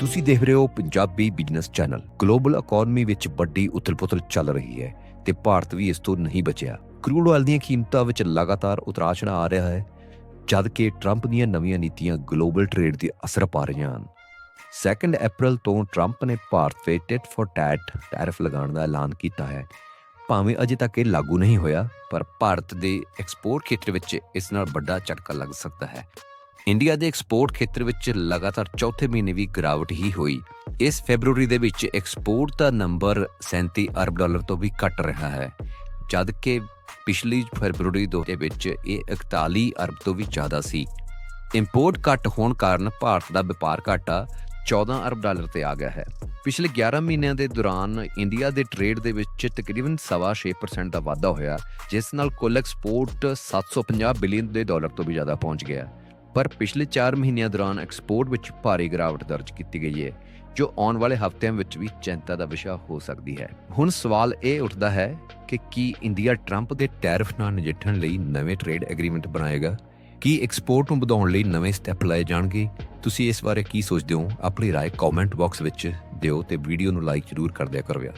ਤੁਸੀਂ ਦੇਖ ਰਹੇ ਹੋ Punjabi business channel. Global economy ਵਿੱਚ ਵੱਡੀ ਉਥਲ-ਪੁਥਲ ਚੱਲ ਰਹੀ ਹੈ ਤੇ ਭਾਰਤ ਵੀ ਇਸ ਤੋਂ ਨਹੀਂ ਬਚਿਆ। ਕਰੂਡ ਆਇਲ ਦੀਆਂ ਕੀਮਤਾਂ ਵਿੱਚ ਲਗਾਤਾਰ ਉਤਰਾਅ ਆ ਰਿਹਾ ਹੈ, ਜਦ ਕਿ ਟਰੰਪ ਦੀਆਂ ਨਵੀਆਂ ਨੀਤੀਆਂ ਗਲੋਬਲ ਟ੍ਰੇਡ ਤੇ ਅਸਰ ਪਾ ਰਹੀਆਂ ਹਨ। 2 ਅਪ੍ਰੈਲ ਤੋਂ ਟਰੰਪ ਨੇ ਭਾਰਤ ਤੇ ਟਿਟ ਫॉर ਟੈਟ ਟੈਰਿਫ ਲਗਾਉਣ ਦਾ ਐਲਾਨ ਕੀਤਾ ਹੈ। ਭਾਵੇਂ ਅਜੇ ਤੱਕ ਇਹ ਲਾਗੂ ਨਹੀਂ ਹੋਇਆ, ਪਰ ਭਾਰਤ ਦੇ ਐਕਸਪੋਰਟ ਖੇਤਰ ਵਿੱਚ ਇਸ ਨਾਲ ਵੱਡਾ ਝਟਕਾ ਲੱਗ ਸਕਦਾ ਹੈ। ਇੰਡੀਆ ਦੇ ਐਕਸਪੋਰਟ ਖੇਤਰ ਵਿੱਚ ਲਗਾਤਾਰ ਚੌਥੇ ਮਹੀਨੇ ਵੀ ਗਿਰਾਵਟ ਹੀ ਹੋਈ। ਇਸ ਫੈਬਰੂਅਰੀ ਦੇ ਵਿੱਚ ਐਕਸਪੋਰਟ ਦਾ ਨੰਬਰ 37 ਅਰਬ ਡਾਲਰ ਤੋਂ ਵੀ ਘਟ ਰਿਹਾ ਹੈ, ਜਦ ਕਿ ਪਿਛਲੀ ਫੈਬਰੂਅਰੀ ਦੋ ਦੇ ਵਿੱਚ ਇਹ 41 ਅਰਬ ਤੋਂ ਵੀ ਜ਼ਿਆਦਾ ਸੀ। ਇੰਪੋਰਟ ਘੱਟ ਹੋਣ ਕਾਰਨ ਭਾਰਤ ਦਾ ਵਪਾਰ ਘਾਟਾ 14 ਅਰਬ ਡਾਲਰ ਤੇ ਆ ਗਿਆ ਹੈ। ਪਿਛਲੇ 11 ਮਹੀਨਿਆਂ ਦੇ ਦੌਰਾਨ ਇੰਡੀਆ ਦੇ ਟ੍ਰੇਡ ਦੇ ਵਿੱਚ ਤਕਰੀਬਨ 6.5% ਦਾ ਵਾਧਾ ਹੋਇਆ, ਜਿਸ ਨਾਲ ਕੁੱਲ ਐਕਸਪੋਰਟ 750 ਬਿਲੀਅਨ ਦੇ ਡਾਲਰ ਤੋਂ ਵੀ ਜ਼ਿਆਦਾ ਪਹੁੰਚ ਗਿਆ। ਪਰ ਪਿਛਲੇ 4 ਮਹੀਨਿਆਂ ਦੌਰਾਨ ਐਕਸਪੋਰਟ ਵਿੱਚ ਭਾਰੀ ਗਿਰਾਵਟ ਦਰਜ ਕੀਤੀ ਗਈ ਹੈ ਜੋ ਆਉਣ ਵਾਲੇ ਹਫ਼ਤਿਆਂ ਵਿੱਚ ਵੀ ਚਿੰਤਾ ਦਾ ਵਿਸ਼ਾ ਹੋ ਸਕਦੀ ਹੈ ਹੁਣ ਸਵਾਲ ਇਹ ਉੱਠਦਾ ਹੈ ਕਿ ਕੀ ਇੰਡੀਆ ਟਰੰਪ ਦੇ ਟੈਰਿਫ ਨਾਲ ਨਜਿੱਠਣ ਲਈ ਨਵੇਂ ਟ੍ਰੇਡ ਐਗਰੀਮੈਂਟ ਬਣਾਏਗਾ ਕੀ ਐਕਸਪੋਰਟ ਨੂੰ ਵਧਾਉਣ ਲਈ ਨਵੇਂ ਸਟੈਪ ਲਏ ਜਾਣਗੇ ਤੁਸੀਂ ਇਸ ਬਾਰੇ ਕੀ ਸੋਚਦੇ ਹੋ ਆਪਣੀ رائے ਕਮੈਂਟ ਬਾਕਸ ਵਿੱਚ ਦਿਓ ਤੇ ਵੀਡੀਓ ਨੂੰ ਲਾਈਕ ਜ਼ਰੂਰ ਕਰ ਦਿਆ ਕਰੋ ਯਾਰ